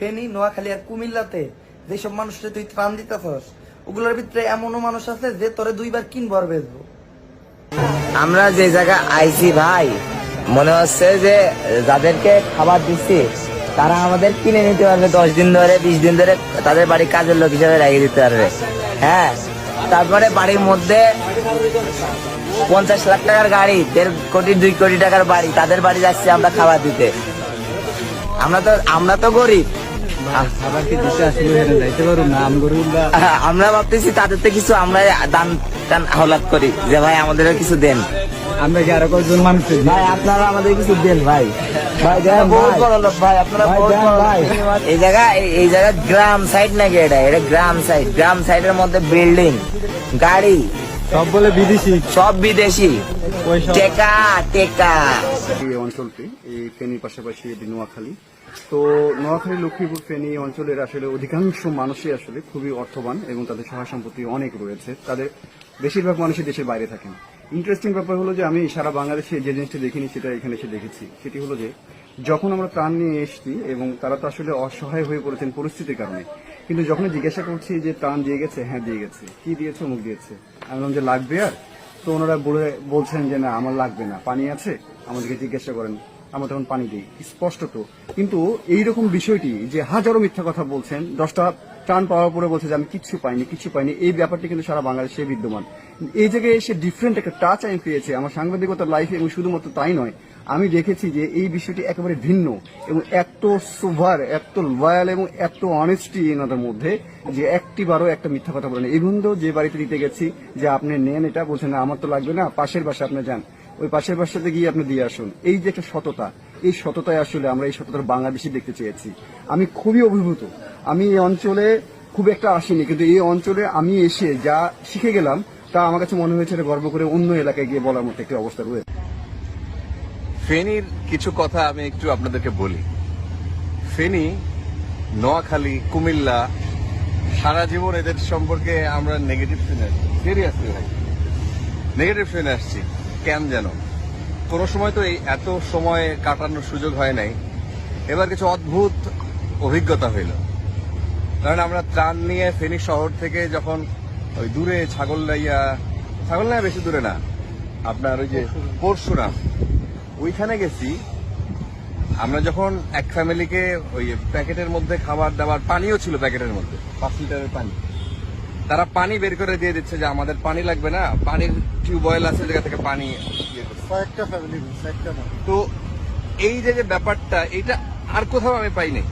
ফেনী, নোয়াখালী আর কুমিল্লাতে যেসব মানুষকে তুই ত্রাণ দিতেছস, ওগুলোর ভিতরে এমনও মানুষ আছে যে তোরে দুইবার কিনবো আর বেচবো। আমরা যে জায়গা আইছি ভাই, মনে হচ্ছে যে যাদেরকে খাবার দিচ্ছি তারা আমাদের কিনে নিতে পারবে, দশ দিন ধরে, বিশ দিন ধরে তাদের বাড়ি কাজের লোক হিসাবে রেখে দিতে পারবে। হ্যাঁ তারপরে বাড়ির মধ্যে পঞ্চাশ লাখ টাকার গাড়ি, দেড় কোটি, দুই কোটি টাকার বাড়ি, তাদের বাড়ি যাচ্ছি আমরা খাবার দিতে। আমরা তো আমরা তো গরিব। আমরা ভাবতেছি তাদের তো কিছু আমরা দান টান হলাদ করি। যে ভাই আমাদেরও কিছু দেন। আমরা কি আরও কয়েকজন মানুষ ভাই আপনারা আমাদের কিছু দেন ভাই। ভাই বহুত বড় লোক ভাই। আপনারা বহুত ভাই। এই জায়গা এই- এই জায়গা গ্রাম সাইড নাকি এটা? এটা গ্রাম সাইড। গ্রাম সাইডের মধ্যে বিল্ডিং গাড়ি। সব বলে বিদেশি। সব বিদেশি। টেকা টেকা। এই অঞ্চলটি, এই ফেনীর পাশাপাশি এটি নোয়াখালী। তো নোয়াখালী, লক্ষ্মীপুর, ফেনী অঞ্চলের আসলে অধিকাংশ মানুষই আসলে খুবই অর্থবান এবং তাদের সহায় সম্পত্তি অনেক রয়েছে। তাদের বেশিরভাগ মানুষই দেশের বাইরে থাকেন। ইন্টারেস্টিং ব্যাপার হলো যে আমি সারা বাংলাদেশে যে জিনিসটা দেখিনি, সেটা এখানে এসে দেখেছি। সেটি হলো যে, যখন আমরা ত্রাণ নিয়ে এসেছি এবং তারা তো আসলে অসহায় হয়ে পড়েছেন পরিস্থিতির কারণে, কিন্তু যখন জিজ্ঞাসা করছি যে ত্রাণ দিয়ে গেছে হ্যাঁ দিয়ে গেছে। কি দিয়েছে মুখ দিয়েছে? আমি বললাম যে লাগবে আর? তো ওনারা বলে, বলছেন যে না, আমার লাগবে না। পানি আছে? আমাদেরকে জিজ্ঞাসা করেন। আমরা তখন পানি দিই। স্পষ্ট তো। কিন্তু এইরকম বিষয়টি যে হাজারো মিথ্যা কথা বলছেন, দশটা টান পাওয়ার পরে বলছে যে আমি কিচ্ছু পাইনি, কিছু পাইনি। এই ব্যাপারটি কিন্তু সারা বাংলাদেশে বিদ্যমান। এই জায়গায় এসে ডিফারেন্ট একটা টাচ আমি পেয়েছি। আমার সাংবাদিকতার লাইফে এবং শুধুমাত্র তাই নয়, আমি দেখেছি যে এই বিষয়টি একেবারে ভিন্ন এবং এত সুভার এত লয়াল এবং এত অনেস্টি এনাদের মধ্যে যে একটি বারও একটা মিথ্যা কথা বলেন। এই বন্ধু যে বাড়িতে দিতে গেছি যে আপনি নেন এটা বলছেন আমার তো লাগবে না, পাশের বাসা আপনি যান। ওই পাশের বাসাতে গিয়ে আপনি দিয়ে আসুন। এই যে একটা সততা, এই সততায় আসলে আমরা এই সততার বাংলাদেশি দেখতে চেয়েছি। আমি খুবই অভিভূত আমি এই অঞ্চলে খুব একটা আসিনি, কিন্তু এই অঞ্চলে আমি এসে যা শিখে গেলাম, তা আমার কাছে মনে হয়েছে গর্ব করে অন্য এলাকায় গিয়ে বলার মতো একটি অবস্থা রয়েছে। ফেনীর কিছু কথা আমি একটু আপনাদেরকে বলি। ফেনী, নোয়াখালী, কুমিল্লা, সারা জীবন এদের সম্পর্কে আমরা নেগেটিভ শুনে আসছি। সিরিয়াসলি ভাই নেগেটিভ শুনে আসছি। কেন যেন? কোনো সময় তো এই এত সময় কাটানোর সুযোগ হয় নাই। এবার কিছু অদ্ভুত অভিজ্ঞতা হইল। কারণ আমরা ত্রাণ নিয়ে ফেনী শহর থেকে যখন ওই দূরে ছাগলনাইয়া ছাগলনাইয়া বেশি দূরে না আপনার ওই যে পরশুরাম ওইখানে গেছি। আমরা যখন এক ফ্যামিলিকে ওই প্যাকেটের মধ্যে খাবার দাবার পানিও ছিল প্যাকেটের মধ্যে পাঁচ লিটারের পানি। তারা পানি বের করে দিয়ে দিচ্ছে যে আমাদের পানি লাগবে না পানির টিউবওয়েল আছে জায়গা থেকে পানি ইয়ে তো এই যে যে ব্যাপারটা এটা আর কোথাও আমি পাইনি।